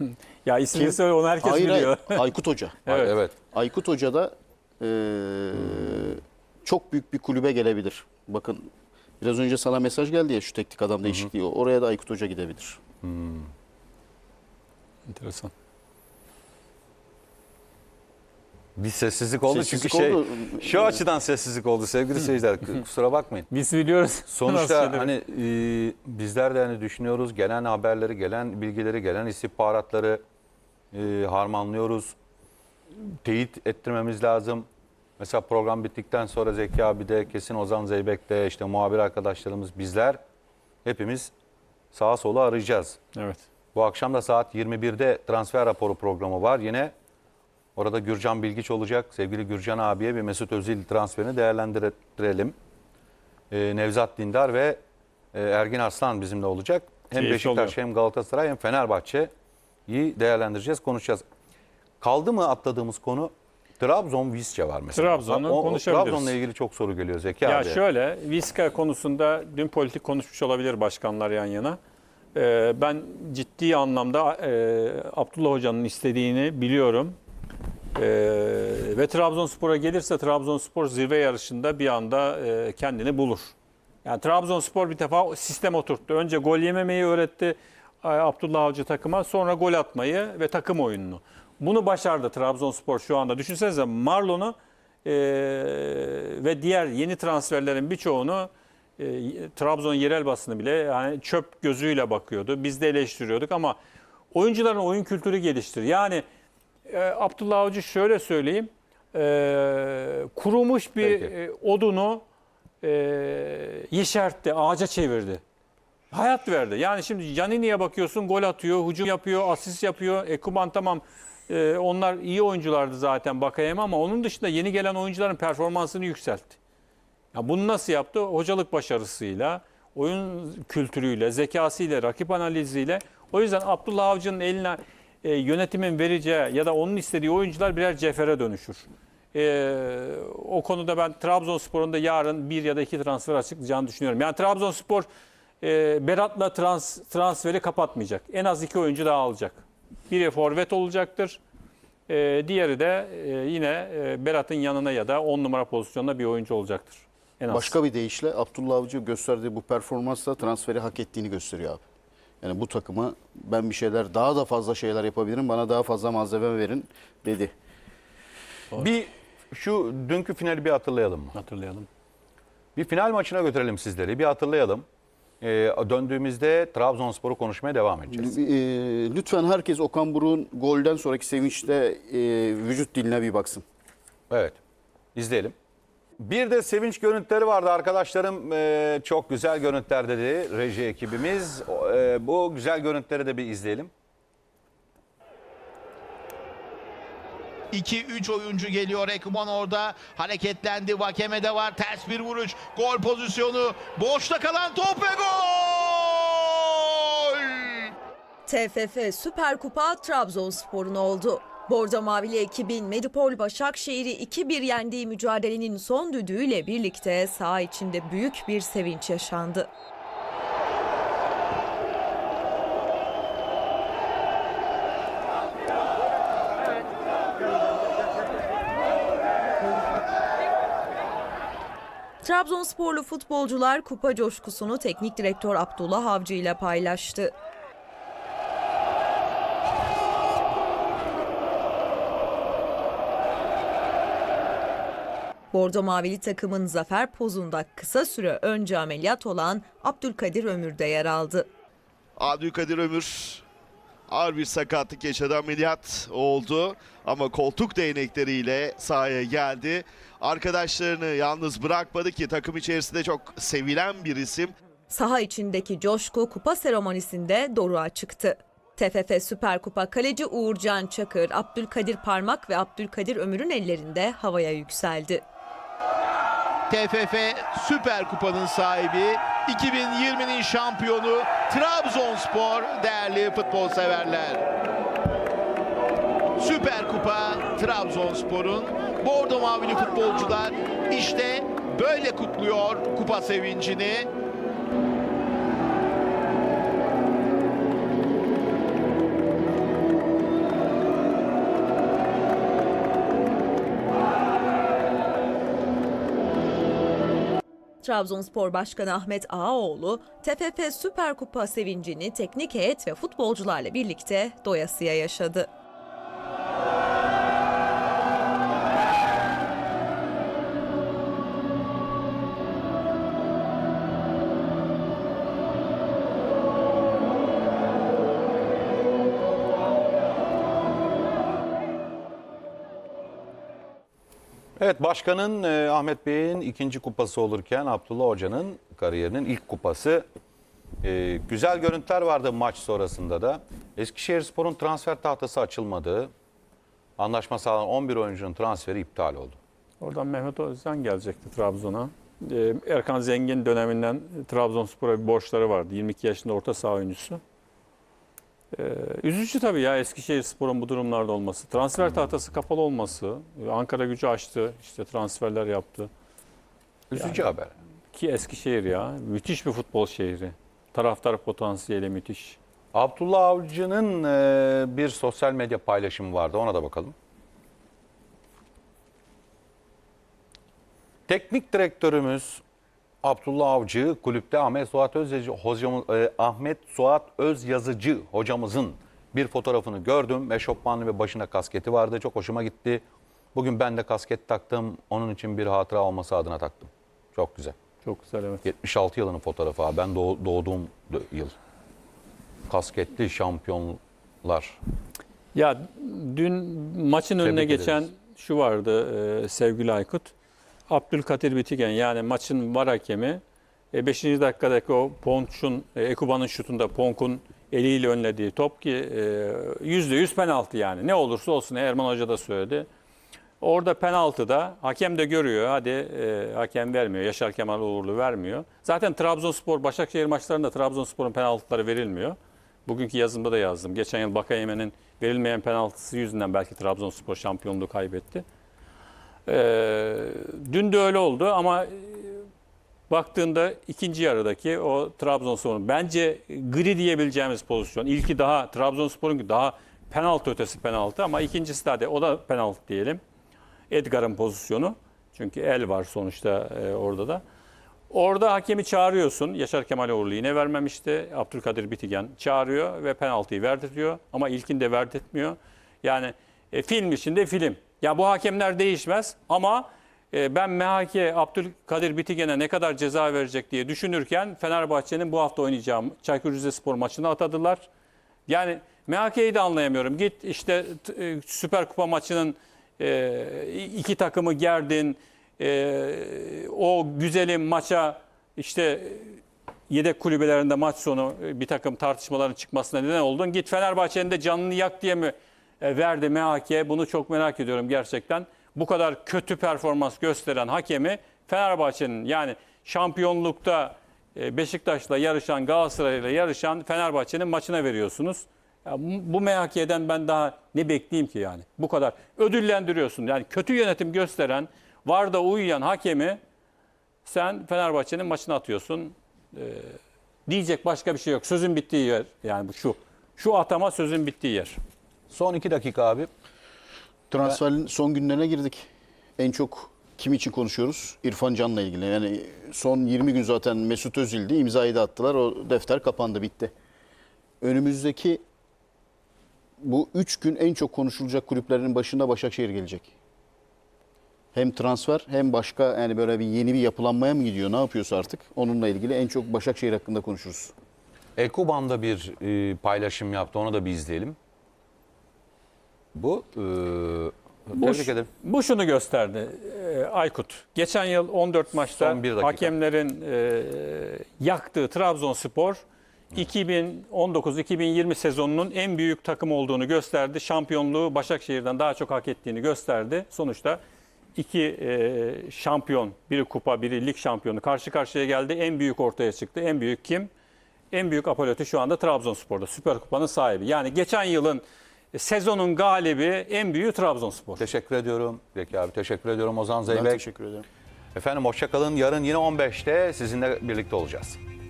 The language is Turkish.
Ya ismini söyle onu herkes Hayır, biliyor. hayır, Aykut Hoca. Evet. evet. Aykut Hoca da e, çok büyük bir kulübe gelebilir. Bakın biraz önce sana mesaj geldi ya şu teknik adam değişikliği. Oraya da Aykut Hoca gidebilir. Enteresan. Bir sessizlik oldu Sessizlik çünkü şey oldu. şu açıdan sessizlik oldu sevgili seyirciler. Kusura bakmayın. Biz biliyoruz. Sonuçta hani e, bizler de hani düşünüyoruz gelen haberleri, gelen bilgileri, gelen istihbaratları e, harmanlıyoruz. Teyit ettirmemiz lazım. Mesela program bittikten sonra Zeki abi de kesin Ozan Zeybek de işte muhabir arkadaşlarımız bizler hepimiz sağa sola arayacağız. Evet. Bu akşam da saat 21'de transfer raporu programı var. Yine orada Gürcan Bilgiç olacak. Sevgili Gürcan abiye bir Mesut Özil transferini değerlendirelim. Ee, Nevzat Dindar ve e, Ergin Arslan bizimle olacak. Hem Keyifli Beşiktaş oluyor. hem Galatasaray hem Fenerbahçe'yi değerlendireceğiz, konuşacağız. Kaldı mı atladığımız konu? Trabzon Visca var mesela. Trabzon'u konuşabiliriz. Trabzon'la ilgili çok soru geliyor Zeki Ya abi. şöyle Viska konusunda dün politik konuşmuş olabilir başkanlar yan yana. Ee, ben ciddi anlamda e, Abdullah Hoca'nın istediğini biliyorum. Ee, ve Trabzonspor'a gelirse Trabzonspor zirve yarışında bir anda e, kendini bulur. Yani Trabzonspor bir defa sistem oturttu. Önce gol yememeyi öğretti e, Abdullah Avcı takıma. Sonra gol atmayı ve takım oyununu. Bunu başardı Trabzonspor şu anda. Düşünsenize Marlon'u e, ve diğer yeni transferlerin birçoğunu e, Trabzon yerel basını bile yani çöp gözüyle bakıyordu. Biz de eleştiriyorduk ama oyuncuların oyun kültürü geliştir. Yani e, Abdullah Avcı şöyle söyleyeyim. e, kurumuş bir e, odunu e, yeşertti, ağaca çevirdi. Hayat verdi. Yani şimdi Canini'ye bakıyorsun gol atıyor, hücum yapıyor, asist yapıyor. Ekuban tamam e, onlar iyi oyunculardı zaten Bakayem ama onun dışında yeni gelen oyuncuların performansını yükseltti. Ya bunu nasıl yaptı? Hocalık başarısıyla, oyun kültürüyle, zekasıyla, rakip analiziyle. O yüzden Abdullah Avcı'nın eline e, yönetimin vereceği ya da onun istediği oyuncular birer cefere dönüşür. E, o konuda ben Trabzonspor'un da yarın bir ya da iki transfer açıklayacağını düşünüyorum. Yani Trabzonspor e, Berat'la trans, transferi kapatmayacak. En az iki oyuncu daha alacak. Biri forvet olacaktır. E, diğeri de e, yine e, Berat'ın yanına ya da 10 numara pozisyonda bir oyuncu olacaktır. En az. Başka bir deyişle Abdullah Avcı gösterdiği bu performansla transferi hak ettiğini gösteriyor abi. Yani bu takıma ben bir şeyler daha da fazla şeyler yapabilirim. Bana daha fazla malzeme verin dedi. Bir şu dünkü finali bir hatırlayalım mı? hatırlayalım. Bir final maçına götürelim sizleri. Bir hatırlayalım. Ee, döndüğümüzde Trabzonspor'u konuşmaya devam edeceğiz. Ee, lütfen herkes Okan Buruk'un golden sonraki sevinçte e, vücut diline bir baksın. Evet. İzleyelim. Bir de sevinç görüntüleri vardı arkadaşlarım. Ee, çok güzel görüntüler dedi reji ekibimiz. E, bu güzel görüntüleri de bir izleyelim. 2-3 oyuncu geliyor. Ekuban orada hareketlendi. Vakeme de var. Ters bir vuruş. Gol pozisyonu. Boşta kalan top ve gol! TFF Süper Kupa Trabzonspor'un oldu. Bordo Mavili ekibin Medipol Başakşehir'i 2-1 yendiği mücadelenin son düdüğüyle birlikte saha içinde büyük bir sevinç yaşandı. Trabzonsporlu futbolcular kupa coşkusunu teknik direktör Abdullah Avcı ile paylaştı. Bordo Mavili takımın zafer pozunda kısa süre önce ameliyat olan Abdülkadir Ömür de yer aldı. Abdülkadir Ömür ağır bir sakatlık yaşadı ameliyat oldu ama koltuk değnekleriyle sahaya geldi. Arkadaşlarını yalnız bırakmadı ki takım içerisinde çok sevilen bir isim. Saha içindeki coşku kupa seremonisinde doruğa çıktı. TFF Süper Kupa kaleci Uğurcan Çakır, Abdülkadir Parmak ve Abdülkadir Ömür'ün ellerinde havaya yükseldi. TFF Süper Kupa'nın sahibi 2020'nin şampiyonu Trabzonspor değerli futbol severler. Süper Kupa Trabzonspor'un Bordo Mavili futbolcular işte böyle kutluyor kupa sevincini. Trabzonspor Başkanı Ahmet Ağaoğlu, TFF Süper Kupa sevincini teknik heyet ve futbolcularla birlikte doyasıya yaşadı. Evet başkanın e, Ahmet Bey'in ikinci kupası olurken Abdullah Hoca'nın kariyerinin ilk kupası. E, güzel görüntüler vardı maç sonrasında da. Eskişehirspor'un transfer tahtası açılmadı. Anlaşma sağlanan 11 oyuncunun transferi iptal oldu. Oradan Mehmet Özcan gelecekti Trabzon'a. Ee, Erkan Zengin döneminden Trabzonspor'a bir borçları vardı. 22 yaşında orta saha oyuncusu. Ee, üzücü tabii ya Eskişehirspor'un bu durumlarda olması. Transfer tahtası kapalı olması. Ankara gücü açtı. işte transferler yaptı. Üzücü haber. Ki Eskişehir ya. Müthiş bir futbol şehri. Taraftar potansiyeli müthiş. Abdullah Avcı'nın e, bir sosyal medya paylaşımı vardı. Ona da bakalım. Teknik direktörümüz Abdullah Avcı kulüpte Ahmet Suat Özyazıcı hocamız e, Ahmet Suat Özyazıcı hocamızın bir fotoğrafını gördüm. Eşofmanlı ve başına kasketi vardı. Çok hoşuma gitti. Bugün ben de kasket taktım. Onun için bir hatıra olması adına taktım. Çok güzel. Çok güzel evet. 76 yılının fotoğrafı abi. Ben doğ- doğduğum yıl. Kasketli şampiyonlar. Ya dün maçın önüne Tebrik geçen ederiz. şu vardı e, sevgili Aykut. Abdülkadir Bitigen yani maçın var hakemi 5. dakikadaki o Ponç'un, e, Ekuban'ın şutunda Ponk'un eliyle önlediği top ki e, %100 penaltı yani. Ne olursa olsun Erman Hoca da söyledi. Orada penaltıda hakem de görüyor. Hadi e, hakem vermiyor. Yaşar Kemal Uğurlu vermiyor. Zaten Trabzonspor, Başakşehir maçlarında Trabzonspor'un penaltıları verilmiyor. Bugünkü yazımda da yazdım. Geçen yıl Bakayemen'in verilmeyen penaltısı yüzünden belki Trabzonspor şampiyonluğu kaybetti. Ee, dün de öyle oldu ama e, baktığında ikinci yarıdaki o Trabzonspor'un bence gri diyebileceğimiz pozisyon. İlki daha Trabzonspor'un daha penaltı ötesi penaltı ama ikincisi de hadi o da penaltı diyelim. Edgar'ın pozisyonu. Çünkü el var sonuçta e, orada da. Orada hakemi çağırıyorsun. Yaşar Kemal Uğurlu yine vermemişti. Abdülkadir Bitigen çağırıyor ve penaltıyı verdirtiyor. Ama ilkinde verdirtmiyor. Yani e, film içinde film. Ya bu hakemler değişmez ama e, ben MHK Abdülkadir Bitigen'e ne kadar ceza verecek diye düşünürken Fenerbahçe'nin bu hafta oynayacağı Çaykur Rizespor maçını atadılar. Yani MHK'yi de anlayamıyorum. Git işte e, Süper Kupa maçının e, iki takımı gerdin. O güzelim maça işte yedek kulübelerinde maç sonu bir takım tartışmaların çıkmasına neden oldun. Git Fenerbahçe'nin de canını yak diye mi verdi MHK? Bunu çok merak ediyorum gerçekten. Bu kadar kötü performans gösteren hakemi Fenerbahçe'nin yani şampiyonlukta e, Beşiktaş'la yarışan, Galatasaray'la yarışan Fenerbahçe'nin maçına veriyorsunuz. Ya bu bu MHK'den ben daha ne bekleyeyim ki yani? Bu kadar. Ödüllendiriyorsun. Yani kötü yönetim gösteren, var da uyuyan hakemi sen Fenerbahçe'nin maçına atıyorsun. Ee, diyecek başka bir şey yok. Sözün bittiği yer yani bu şu. Şu atama sözün bittiği yer. Son iki dakika abi. Transferin son günlerine girdik. En çok kim için konuşuyoruz? İrfan Can'la ilgili. Yani son 20 gün zaten Mesut Özil'di. imzayı da attılar. O defter kapandı, bitti. Önümüzdeki bu 3 gün en çok konuşulacak kulüplerin başında Başakşehir gelecek. Hem transfer hem başka yani böyle bir yeni bir yapılanmaya mı gidiyor? Ne yapıyorsa artık. Onunla ilgili en çok Başakşehir hakkında konuşuruz. Ekuban'da bir e, paylaşım yaptı. Onu da bir izleyelim. Bu e, Bu, tebrik ederim. bu şunu gösterdi e, Aykut. Geçen yıl 14 maçta Son bir dakika. hakemlerin e, yaktığı Trabzonspor 2019-2020 sezonunun en büyük takım olduğunu gösterdi. Şampiyonluğu Başakşehir'den daha çok hak ettiğini gösterdi. Sonuçta iki e, şampiyon, biri kupa, biri lig şampiyonu karşı karşıya geldi. En büyük ortaya çıktı. En büyük kim? En büyük apoloti şu anda Trabzonspor'da. Süper Kupa'nın sahibi. Yani geçen yılın sezonun galibi en büyüğü Trabzonspor. Teşekkür ediyorum. Peki abi teşekkür ediyorum Ozan Ben Zeybek. teşekkür ederim. Efendim hoşçakalın. Yarın yine 15'te sizinle birlikte olacağız.